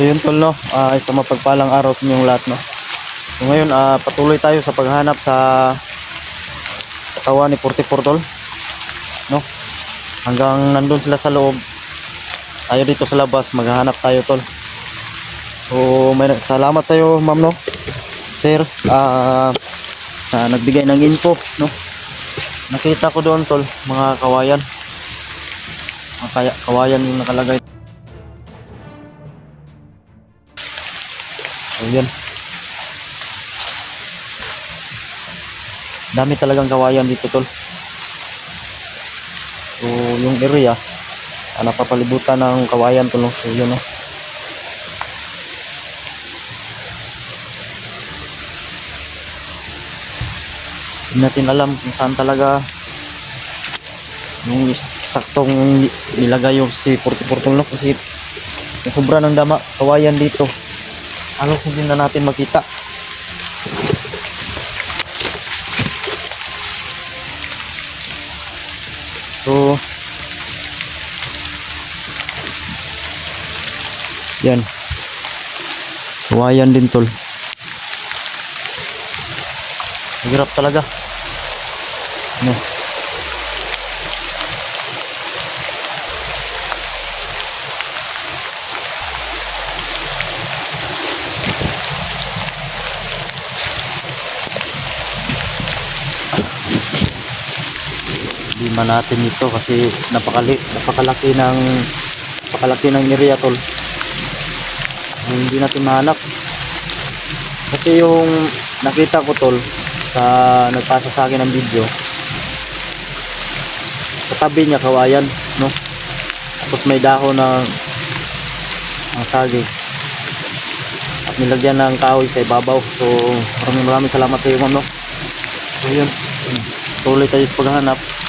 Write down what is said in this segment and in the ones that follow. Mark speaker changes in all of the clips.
Speaker 1: So yun tol no, Ah, isang mapagpalang araw sa inyong lahat no. So ngayon ah, patuloy tayo sa paghanap sa katawan ni 44 tol. No? Hanggang nandun sila sa loob. Tayo dito sa labas maghahanap tayo tol. So may salamat sa iyo ma'am no. Sir, ah sa nagbigay ng info no. Nakita ko doon tol, mga kawayan. Mga kawayan yung nakalagay. So yan. Dami talagang kawayan dito tol. So yung area ah, napapalibutan ng kawayan tol. So yun no. Hindi natin alam kung saan talaga yung saktong nilagay yung si 44 tol no kasi sobra ng dama kawayan dito halos hindi na natin makita. So yan. Kawayan din tol. Hirap talaga. No hindi man natin ito kasi napakali, napakalaki ng napakalaki ng area tol. Hindi natin mahanap. Kasi yung nakita ko tol sa nagpasa sa akin ng video katabi niya kawayan no? Tapos may dahon ng ang saging. At nilagyan ng kahoy sa ibabaw. So maraming maraming salamat sa iyo ma'am no? So yun tuloy tayo sa paghahanap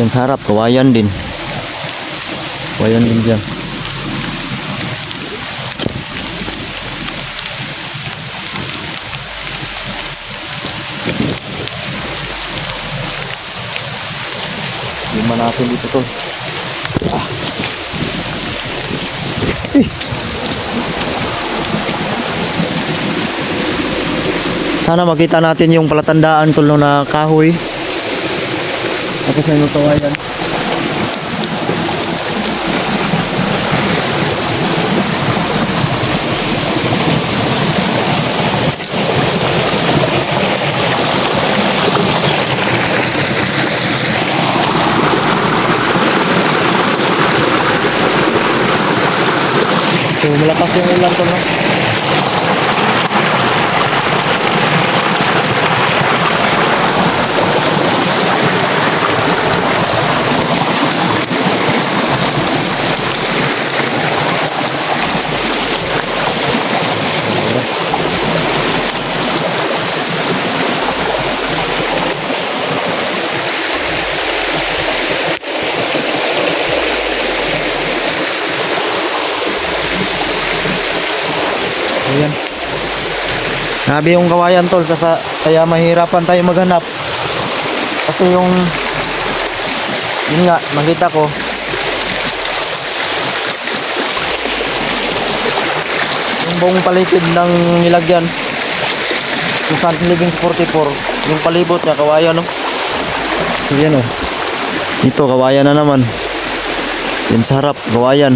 Speaker 1: Diyan sa harap, kawayan din. Kawayan din dyan. Lima natin dito to. Ah. Sana makita natin yung palatandaan tulo na kahoy. Tapos may matawayan. So malakas yung ulan to no. Ayan. Sabi yung kawayan tol kasa, kaya mahirapan tayo maghanap. Kasi yung yun nga, nakita ko. Yung buong paligid ng nilagyan. Yung Santo Living 44 yung palibot niya kawayan no? So yan o dito kawayan na naman. Yan sa harap kawayan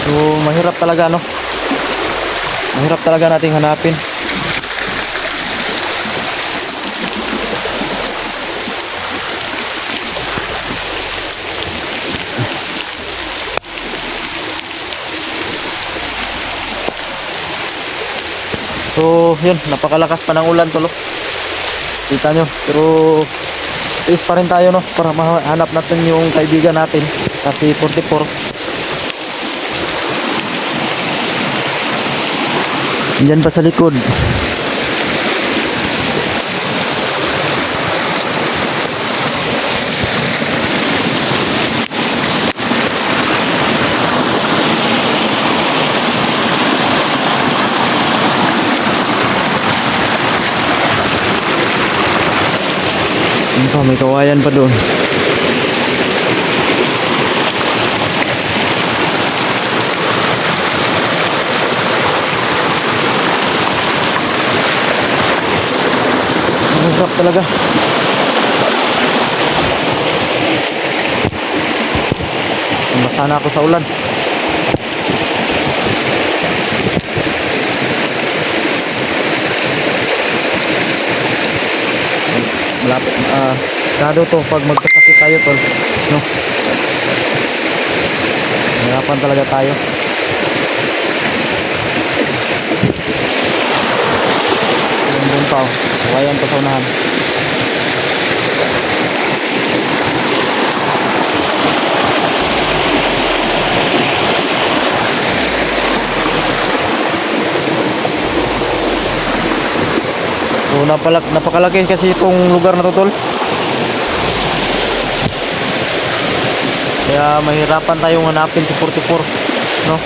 Speaker 1: So mahirap talaga no. Mahirap talaga nating hanapin. So, yun, napakalakas pa ng ulan tulo. Kita nyo, pero is pa rin tayo no para mahanap natin yung kaibigan natin kasi 44 Diyan pa sa likod. Ito, may kawayan pa doon. Talaga. Sambasa na ako sa ulan. Malapit. Ah, kado to pag magkasakit tayo tol. No. Hirapan talaga tayo. Yung doon pa oh. Kawayan pa sa unahan. So napalak, napakalaki kasi itong lugar na to tol. Kaya mahirapan tayong hanapin si 44, no?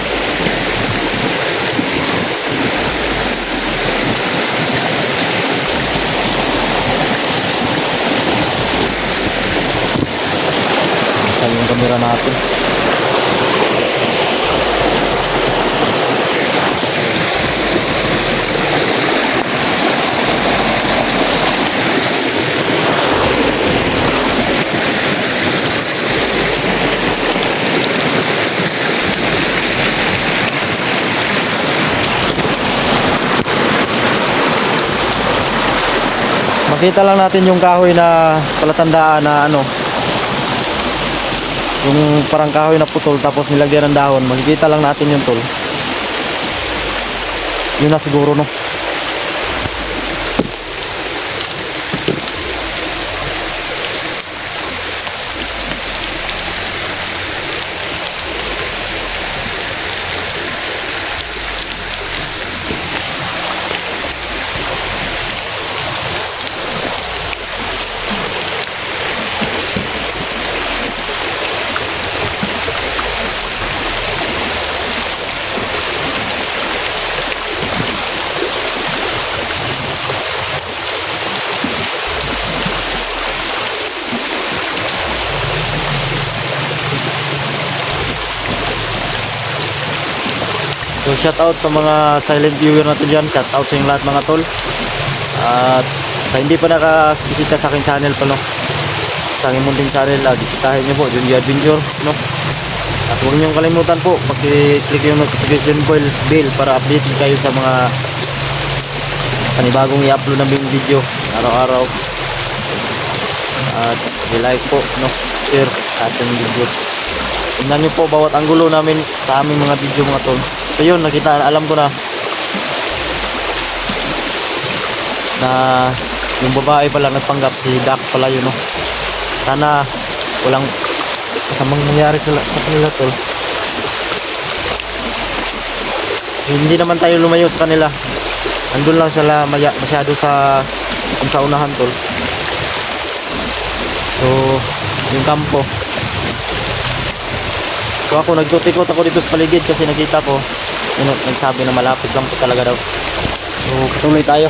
Speaker 1: Isa yung kamera natin. Makita lang natin yung kahoy na palatandaan na ano. Yung parang kahoy na putol tapos nilagyan ng dahon. Makikita lang natin yung tol. Yun na siguro no So shout out sa mga silent viewer natin dyan. Shout out sa inyong lahat mga tol. At sa hindi pa nakasbisita sa aking channel pa no? Sa aking munting channel ah, Bisitahin nyo po Junji Adventure no? At huwag niyong kalimutan po Pag-click yung notification bell, bell Para update kayo sa mga Panibagong i-upload na video Araw-araw. At i-like po no? Share ating video. Tingnan nyo po bawat anggulo namin sa aming mga video mga tol. So yun, nakita, alam ko na na yung babae pala nagpanggap si Dax pala yun no. Sana walang kasamang nangyari sa, sa kanila tol. Hindi naman tayo lumayo sa kanila. Andun lang sila maya, masyado sa kung sa unahan tol. So, yung kampo, So ako nagtutikot ako dito sa paligid kasi nakita ko yun, nagsabi na malapit lang po talaga daw. So patuloy tayo.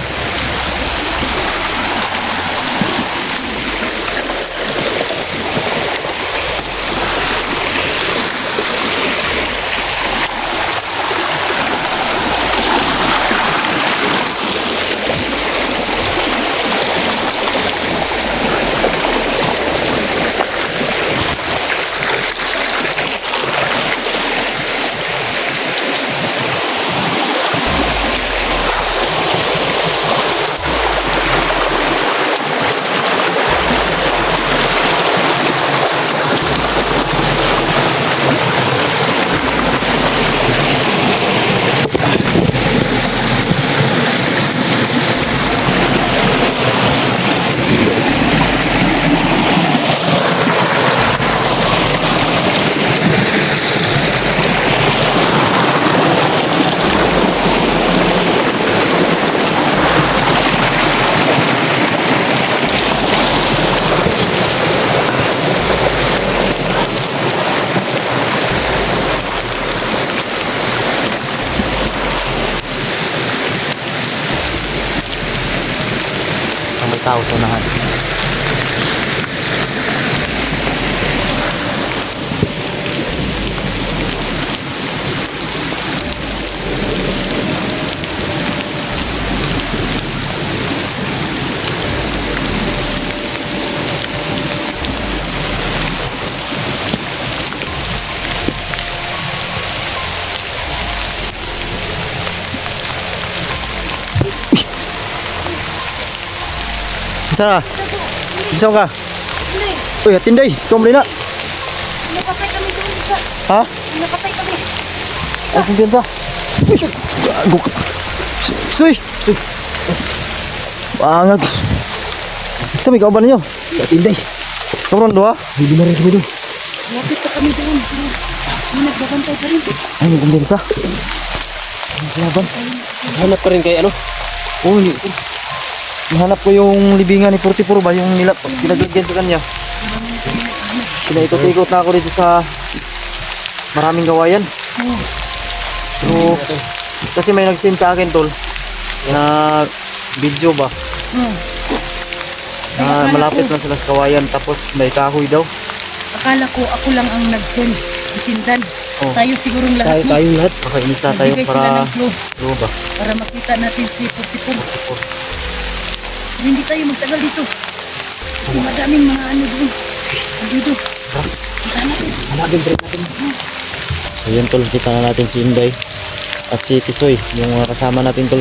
Speaker 1: Ang may tao Isa ka? Isa ka? Uy, atinday. Ikaw muli na.
Speaker 2: Nakapay kami doon isa.
Speaker 1: Ha?
Speaker 2: Nakapay kami.
Speaker 1: Ay, kumpiyansa. Uy, gago ka. Suy! Suy! Bangag. Sa may kauban ninyo?
Speaker 3: Tinday.
Speaker 1: Kamuron doha?
Speaker 3: Hindi na rin kami doon.
Speaker 2: Lapit pa kami doon. Hindi nagbabantay pa rin.
Speaker 1: Ay, may kumpiyansa. Laban.
Speaker 3: Hanap ka rin kay ano?
Speaker 1: Uy, Nahanap ko yung libingan ni Purtipuro ba yung nilap pinaglagyan sa kanya. Pinaikot-ikot na ako dito sa maraming gawayan. So, kasi may nag-send sa akin tol na video ba na malapit lang sila sa kawayan tapos may kahoy daw.
Speaker 2: Akala ko ako lang ang nag-send. Isindan.
Speaker 1: Oh.
Speaker 2: Tayo sigurong
Speaker 3: Tayo,
Speaker 2: lahat. no?
Speaker 3: tayong lahat.
Speaker 1: Baka inista tayo para ba?
Speaker 2: para makita natin si Hindi tayo magtagal dito. Kasi madaming mga ano doon. Dito.
Speaker 3: Hanapin rin natin.
Speaker 1: Ayun tol, kita na natin si Inday at si Tisoy, yung kasama natin tol.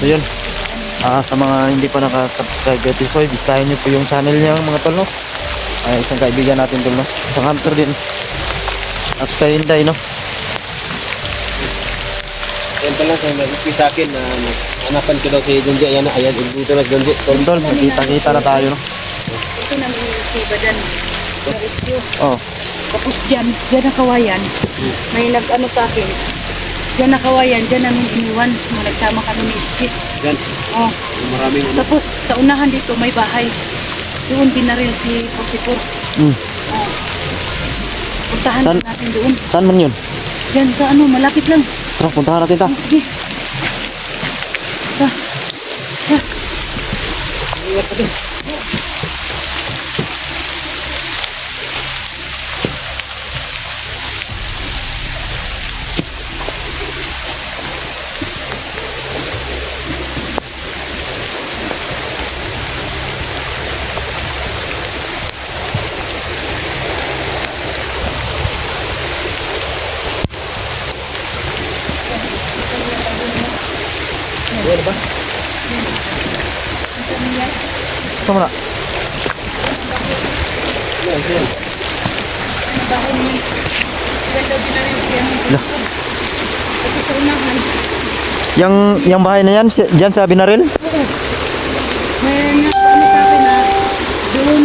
Speaker 1: So yun, ah, sa mga hindi pa nakasubscribe kay Tisoy, bistahin nyo po yung channel niya mga tol. No? Ay, isang kaibigan natin tol. No? Isang hunter din. At kay Inday, no?
Speaker 3: Ayan pala sa nag sa akin na hanapan ko daw si Donji. Ayan na, ayan. Dito na Donji.
Speaker 1: Tol, nakita-kita na tayo. No?
Speaker 2: Ito nang si Badan. Na-rescue.
Speaker 1: Oh,
Speaker 2: Tapos dyan, dyan na kawayan, may nag-ano sa akin, dyan na kawayan, dyan namin iniwan, mga nagsama kami ni Skit.
Speaker 3: Yan.
Speaker 2: Oh.
Speaker 3: Maraming ano.
Speaker 2: Tapos sa unahan dito may bahay. Doon binaril si 44.
Speaker 1: mm.
Speaker 2: Oh. Puntahan
Speaker 1: San-
Speaker 2: natin doon.
Speaker 1: saan man yun?
Speaker 2: Dyan sa ano, malapit lang.
Speaker 1: Tara, puntahan natin ta.
Speaker 2: Sige. Ah,
Speaker 3: Ingat ka din.
Speaker 1: Saan mo na?
Speaker 3: Yan, yan.
Speaker 2: ano bahay ni Dyan daw binaril si ano.
Speaker 1: Lah.
Speaker 2: Ito sa unahan.
Speaker 1: Yang, yang bahay na yan, si, dyan sa Binaril?
Speaker 2: Oo. May sa akin na doon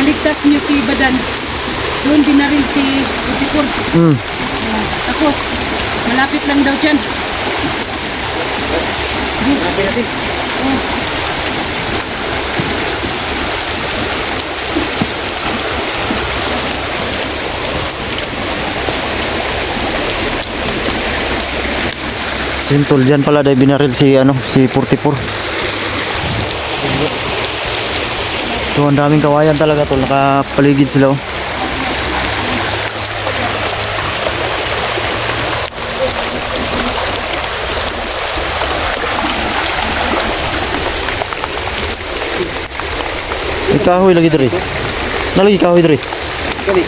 Speaker 2: naligtas niyo si Badan. Doon binaril si 44.
Speaker 1: Mm.
Speaker 2: Oh, tapos, malapit lang daw dyan.
Speaker 3: Hanapin natin.
Speaker 1: Sintol dyan pala dahil binaril si ano si 44. So daming kawayan talaga tol nakapaligid sila oh. Kahoy lagi diri. Nalagi kahoy diri.
Speaker 3: Kali.